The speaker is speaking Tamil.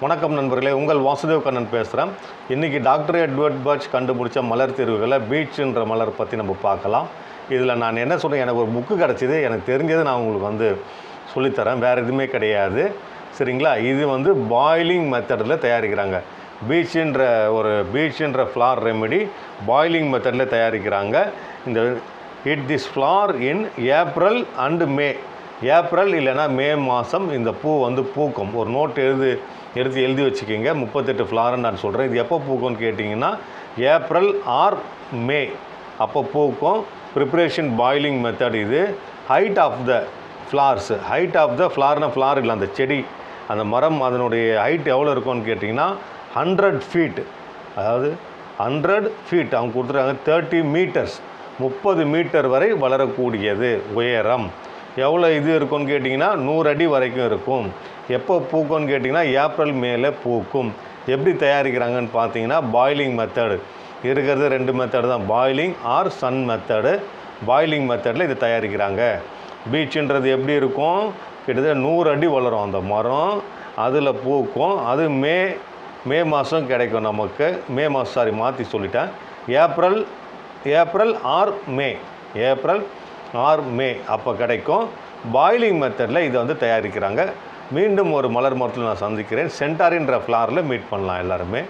வணக்கம் நண்பர்களே உங்கள் வாசுதேவ் கண்ணன் பேசுகிறேன் இன்றைக்கி டாக்டர் எட்வர்ட் பர்ச் கண்டுபிடிச்ச மலர் தீர்வுகளை பீச்சுன்ற மலர் பற்றி நம்ம பார்க்கலாம். இதில் நான் என்ன சொல்கிறேன் எனக்கு ஒரு புக்கு கிடச்சிது எனக்கு தெரிஞ்சதை நான் உங்களுக்கு வந்து சொல்லித்தரேன். வேறு எதுவுமே கிடையாது. சரிங்களா? இது வந்து பாய்லிங் மெத்தடில் தயாரிக்கிறாங்க. பீச்சுன்ற ஒரு பீச்சுன்ற ஃப்ளார் ரெமெடி பாய்லிங் மெத்தடில் தயாரிக்கிறாங்க. இந்த it this flower in April and May April இல்லைன்னா மே மாதம் இந்த பூ வந்து பூக்கும். ஒரு நோட் எழுது எடுத்து எழுதி வச்சுக்கிங்க. முப்பத்தெட்டு ஃப்ளாரன் நான் சொல்கிறேன் இது எப்போ பூக்கும்னு கேட்டிங்கன்னா ஏப்ரல் ஆர் மே அப்போ பூக்கும். ப்ரிப்ரேஷன் பாய்லிங் மெத்தட் இது. Height of the flowers height of the ஃப்ளார்னா flower இல்லை அந்த செடி. அந்த மரம் அதனுடைய ஹைட் எவ்வளோ இருக்கும்னு கேட்டிங்கன்னா ஹண்ட்ரட் ஃபீட் அதாவது ஹண்ட்ரட் ஃபீட் அவங்க கொடுத்துருக்காங்க தேர்ட்டி மீட்டர்ஸ் முப்பது மீட்டர் வரை வளரக்கூடியது உயரம். எவ்வளோ இது இருக்கும்னு கேட்டிங்கன்னா நூறு அடி வரைக்கும் இருக்கும். எப்போ பூக்கும்னு கேட்டிங்கன்னா ஏப்ரல் மேலே பூக்கும். எப்படி தயாரிக்கிறாங்கன்னு பார்த்தீங்கன்னா பாய்லிங் மெத்தடு இருக்கிறது ரெண்டு மெத்தடு தான். Boiling or sun method boiling மெத்தடில் இது தயாரிக்கிறாங்க. பீச்சுன்றது எப்படி இருக்கும்? கிட்டத்தட்ட நூறு அடி வளரும் அந்த மரம். அதில் பூக்கும். அது மே மே மாதம் கிடைக்கும் நமக்கு. மே மாதம் சாரி மாற்றி சொல்லிட்டேன். April April or May. April or May அப்போ கிடைக்கும். பாய்லிங் மெத்தடில் இதை வந்து தயாரிக்கிறாங்க. மீண்டும் ஒரு மலர் மரத்தில் நான் சந்திக்கிறேன். சென்டாரின்ற ஃப்ளாரில் மீட் பண்ணலாம் எல்லாருமே.